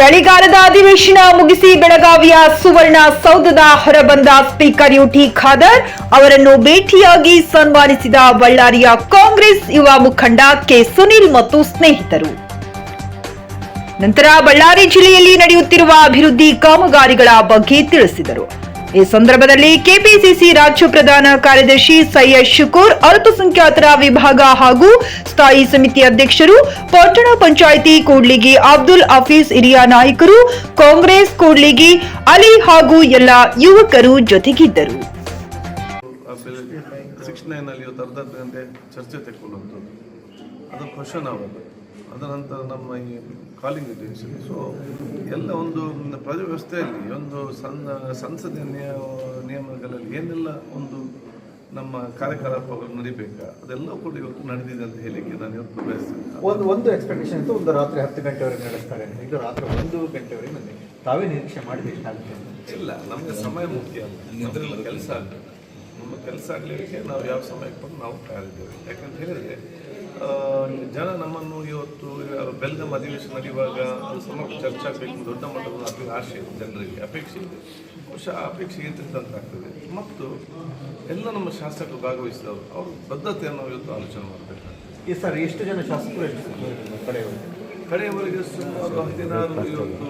ಚಳಿಗಾಲದ ಅಧಿವೇಶನ ಮುಗಿಸಿ ಬೆಳಗಾವಿಯ ಸುವರ್ಣ ಸೌಧದ ಹೊರಬಂದ ಸ್ಪೀಕರ್ ಯುಟಿ ಖಾದರ್ ಅವರನ್ನು ಭೇಟಿಯಾಗಿ ಸನ್ಮಾನಿಸಿದ ಬಳ್ಳಾರಿಯ ಕಾಂಗ್ರೆಸ್ ಯುವ ಮುಖಂಡ ಕೆ ಸುನಿಲ್ ಮತ್ತು ಸ್ನೇಹಿತರು. ನಂತರ ಬಳ್ಳಾರಿ ಜಿಲ್ಲೆಯಲ್ಲಿ ನಡೆಯುತ್ತಿರುವ ಅಭಿವೃದ್ಧಿ ಕಾಮಗಾರಿಗಳ ಬಗ್ಗೆ ತಿಳಿಸಿದರು. ಈ ಸಂದರ್ಭದಲ್ಲಿ ಕೆಪಿಸಿಸಿ ರಾಜ್ಯ ಪ್ರಧಾನ ಕಾರ್ಯದರ್ಶಿ ಸೈಯದ್ ಶುಕೂರ್, ಅಲ್ಪಸಂಖ್ಯಾತರ ವಿಭಾಗ ಹಾಗೂ ಸ್ಥಾಯಿ ಸಮಿತಿ ಅಧ್ಯಕ್ಷರು, ಪಟ್ಟಣ ಪಂಚಾಯಿತಿ ಕೂಡ್ಲಿಗಿ ಅಬ್ದುಲ್ ಅಫೀಸ್ ಹಿರಿಯ ನಾಯಕರು, ಕಾಂಗ್ರೆಸ್ ಕೂಡ್ಲಿಗಿ ಅಲಿ ಹಾಗೂ ಎಲ್ಲ ಯುವಕರು ಜೊತೆಗಿದ್ದರು. ಚರ್ಚೆ ಅದರ ನಂತರ ನಮ್ಮ ಈ ಕಾಲಿಂಗ್ ಅಟೆನ್ಷನ್ ಸೊ ಎಲ್ಲ ಒಂದು ಪ್ರಜಾವ್ಯವಸ್ಥೆಯಲ್ಲಿ ಒಂದು ಸಣ್ಣ ಸಂಸದೀಯ ನಿಯ- ನಿಯಮಗಳಲ್ಲಿ ಏನೆಲ್ಲ ಒಂದು ನಮ್ಮ ಕಾರ್ಯಕಲಾಪಗಳು ನಡಿಬೇಕಾ? ಅದೆಲ್ಲ ಕೂಡ ಇವತ್ತು ನಡೆದಿದೆ ಅಂತ ಹೇಳಿಕ್ಕೆ ನಾನು ಇವತ್ತು ಬಯಸ್ತೇನೆ. ಒಂದು ಒಂದು ಎಕ್ಸ್ಪೆಕ್ಟೇಷನ್ ಇತ್ತು ಒಂದು ರಾತ್ರಿ ಹತ್ತು ಗಂಟೆವರೆಗೆ ನಡೆಸ್ತಾರೆ. ಇದು ರಾತ್ರಿ ಒಂದು ಗಂಟೆವರೆಗೆ ಬಂದಿದೆ ತಾವೇ ನಿರೀಕ್ಷೆ ಮಾಡಿದ ಎಷ್ಟಾಗುತ್ತೆ ಇಲ್ಲ ನಮಗೆ ಸಮಯ ಮುಖ್ಯ. ಅಲ್ಲ ಕೆಲಸ ಆಗಬೇಕು. ನಮ್ಮ ಕೆಲಸ ಆಗಲಿಕ್ಕೆ ನಾವು ಯಾವ ಸಮಯಕ್ಕೆ ಬಂದು ನಾವು ಕಾಯಿದ್ದೇವೆ ಯಾಕಂತ ಹೇಳಿದ್ರೆ ಜನ ಇವತ್ತು ಬೆಲ್ಗಮ್ ಅಧಿವೇಶನ ನಡೆಯುವಾಗ ಅದು ಸಮಗ್ರ ಚರ್ಚೆ ಆಗಬೇಕು ದೊಡ್ಡ ಮಟ್ಟದ ಅದು ಆಶೆ ಇದೆ ಜನರಿಗೆ ಅಪೇಕ್ಷೆ ಇದೆ. ಬಹುಶಃ ಅಪೇಕ್ಷೆ ಆಗ್ತದೆ. ಮತ್ತು ಎಲ್ಲ ನಮ್ಮ ಶಾಸಕರು ಭಾಗವಹಿಸಿದವರು ಅವ್ರ ಬದ್ಧತೆಯನ್ನು ಇವತ್ತು ಆಲೋಚನೆ ಮಾಡಬೇಕಾಗ್ತದೆ. ಈ ಸರ್ ಎಷ್ಟು ಜನ ಶಾಸಕರು ಕಡೆಯವರಿಗೆ? ಸುಮಾರು ಹದಿನಾರು ಇವತ್ತು